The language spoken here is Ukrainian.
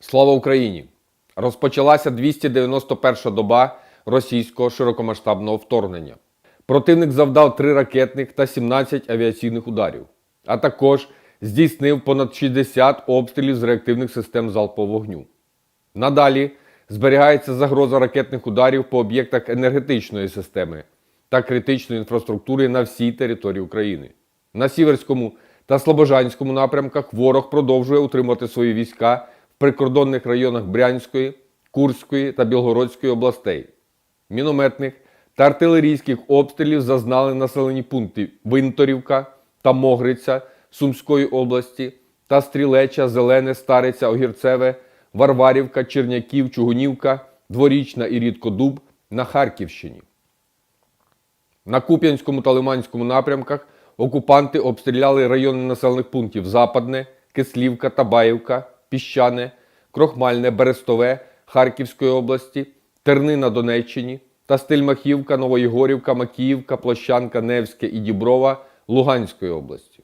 Слава Україні! Розпочалася 291 доба російського широкомасштабного вторгнення. Противник завдав 3 ракетних та 17 авіаційних ударів, а також здійснив понад 60 обстрілів з реактивних систем залпового вогню. Надалі зберігається загроза ракетних ударів по об'єктах енергетичної системи та критичної інфраструктури на всій території України. На Сіверському та Слобожанському напрямках ворог продовжує утримувати свої війська прикордонних районах Брянської, Курської та Білгородської областей. Мінометних та артилерійських обстрілів зазнали населені пункти Винторівка та Могриця Сумської області та Стрілеча, Зелене, Стариця, Огірцеве, Варварівка, Черняків, Чугунівка, Дворічна і Рідкодуб на Харківщині. На Куп'янському та Лиманському напрямках окупанти обстріляли райони населених пунктів Западне, Кислівка, Табаївка, піщане, крохмальне, Берестове Харківської області, Терни на Донеччині та Стельмахівка, Новоєгорівка, Макіївка, Площанка, Невське і Діброва Луганської області.